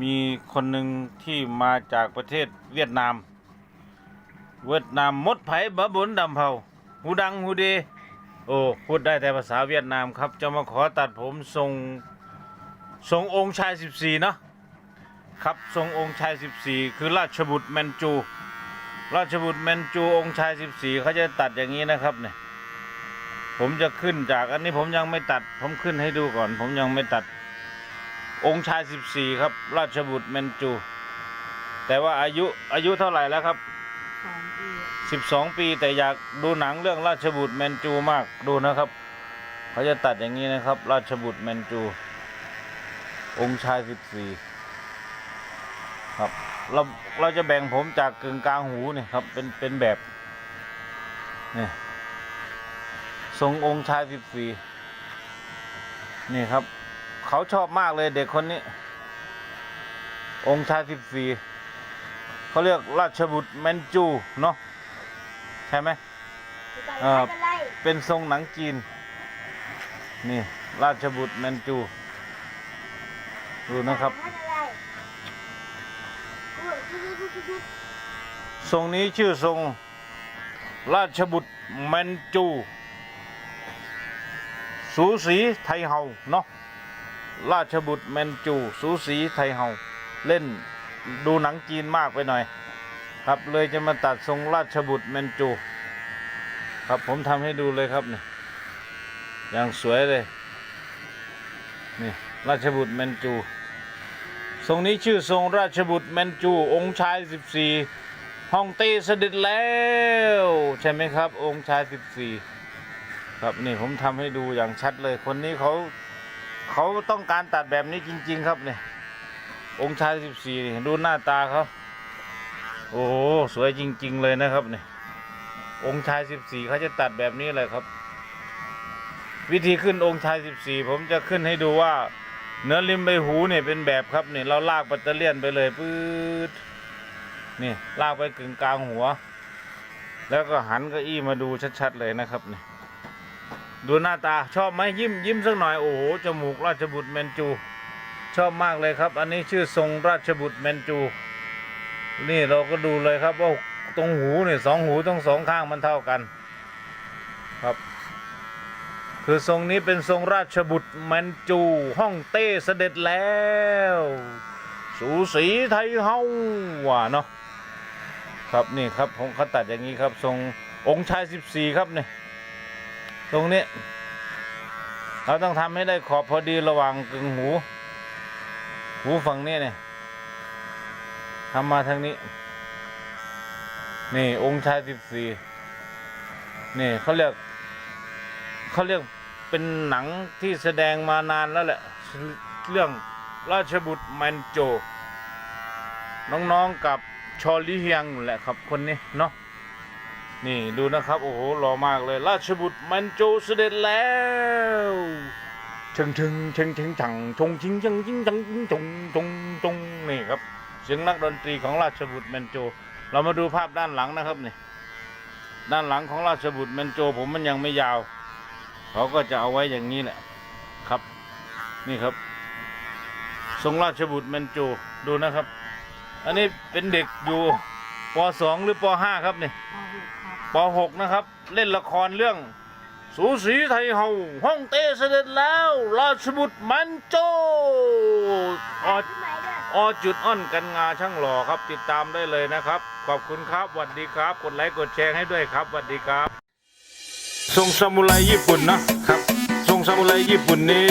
มีคนหนึ่งที่มาจากประเทศเวียดนาม เวียดนามมดไผ่บะบุนดำเผาหูดังหูดีโอ้พูดได้แต่ภาษาเวียดนามครับ จะมาขอตัดผมทรงทรงองค์ชาย 14 เนาะครับทรงองค์ชาย 14 คือราชบุตรแมนจู ราชบุตรแมนจูองค์ชาย 14 เขาจะตัดอย่างนี้นะครับเนี่ยผมจะขึ้นจากอันนี้ผมยังไม่ตัด ผมขึ้นให้ดูก่อน ผมยังไม่ตัด องค์ชาย 14 ครับ ราชบุตรแมนจู แต่ว่าอายุอายุเท่าไหร่แล้วครับ สองปี12 ปีแต่อยากดูหนังเรื่องราชบุตรแมนจูมากดูนะครับ เขาจะตัดอย่างนี้นะครับ ราชบุตรแมนจู องค์ชาย 14 ครับ เราเราจะแบ่งผมจากกึ่งกลางหูนี่ครับเป็นเป็นแบบนี่ทรงองค์ชาย 14 นี่ครับ เขาชอบมากเลยเด็กคนนี้ องค์ชาย14เขาเรียกราชบุตรแมนจูเนาะใช่ไหมเอ่อเป็นทรงหนังจีน นี่ ราชบุตรแมนจู ดูนะครับทรงนี้ชื่อทรงราชบุตรแมนจู สูสีไทยเฮาเนาะ ราชบุตรแมนจู สูสีไทยเฮาเล่นดูหนังจีนมากไปหน่อย ครับเลยจะมาตัดทรงราชบุตรแมนจู ครับผมทำให้ดูเลยครับเนี่ยอย่างสวยเลย นี่ ราชบุตรแมนจู ทรงนี้ชื่อทรงราชบุตรแมนจู องค์ชาย 14 ห้องเต้เสด็จแล้ว ใช่ไหมครับ องค์ชาย 14 ครับนี่ผมทำให้ดูอย่างชัดเลยคนนี้เขา เขาต้องการตัดแบบนี้จริง ๆ ครับเนี่ยองค์ชาย14นี่ดูหน้าตาเขาโอ้โหสวยจริง ๆ เลยนะครับเนี่ยองค์ชาย14เขาจะตัดแบบนี้เลยครับ วิธีขึ้นองค์ชาย14ผมจะขึ้นให้ดูว่าเนื้อริมใบหูเนี่ยเป็นแบบครับเนี่ยเราลากปัตเตอร์เลียนไปเลยปื๊ดนี่ลากไปกึ่งกลางหัว แล้วก็หันเก็อี้มาดูชัด ๆ เลยนะครับเนี่ย ดูหน้าตาชอบไหมยิ้มยิ้มสักหน่อยโอ้โหจมูกราชบุตรแมนจู ชอบมากเลยครับ อันนี้ชื่อทรงราชบุตรแมนจู นี่เราก็ดูเลยครับว่าตรงหูเนี่ยสองหูต้องสองข้างมันเท่ากัน ครับ คือทรงนี้เป็นทรงราชบุตรแมนจูห้องเต้เสด็จแล้ว สูสีไทยเฮาว่าเนาะครับนี่ครับผมเขาตัดอย่างนี้ครับ ทรงองค์ชายสิบสี่ครับเนี่ย ตรงนี้ เราต้องทำให้ได้ขอบพอดีระหว่างกึ่งหู หูฝั่งนี้เนี่ยทำมาทางนี้ นี่องค์ชายสิบสี่นี่เขาเรียกเขาเรียกเป็นหนังที่แสดงมานานแล้วแหละ เรื่องราชบุตรแมนโจ น้องๆกับชอลิเฮียงแหละครับคนนี้เนาะ นี่ดูนะครับ โอ้โหหล่อมากเลย ราชบุตรแมนโจเสด็จแล้วชึงชึงชึงชึงชังชงชิงชงชิงชังชงชงชงนี่ครับเสียงนักดนตรีของราชบุตรแมนโจ เรามาดูภาพด้านหลังนะครับนี่ด้านหลังของราชบุตรแมนโจผมมันยังไม่ยาว เขาก็จะเอาไว้อย่างนี้แหละครับ นี่ครับ ทรงราชบุตรแมนโจดูนะครับ อันนี้เป็นเด็กอยู่ป .2 หรือป .5 ครับนี่ ปหกครับป .6 นะครับ เล่นละครเรื่อง สูสีไทยเฮาห้องเต้เสด็จแล้ว ราชบุตรแมนโจอออจุดอ้อนกันงาช่างหล่อครับ ติดตามได้เลยนะครับ ขอบคุณครับสวัสดีครับ กดไลค์กดแชร์ให้ด้วยครับสวัสดีครับ ทรงซามูไรญี่ปุ่นนะครับ ทรงซามูไรญี่ปุ่นนี้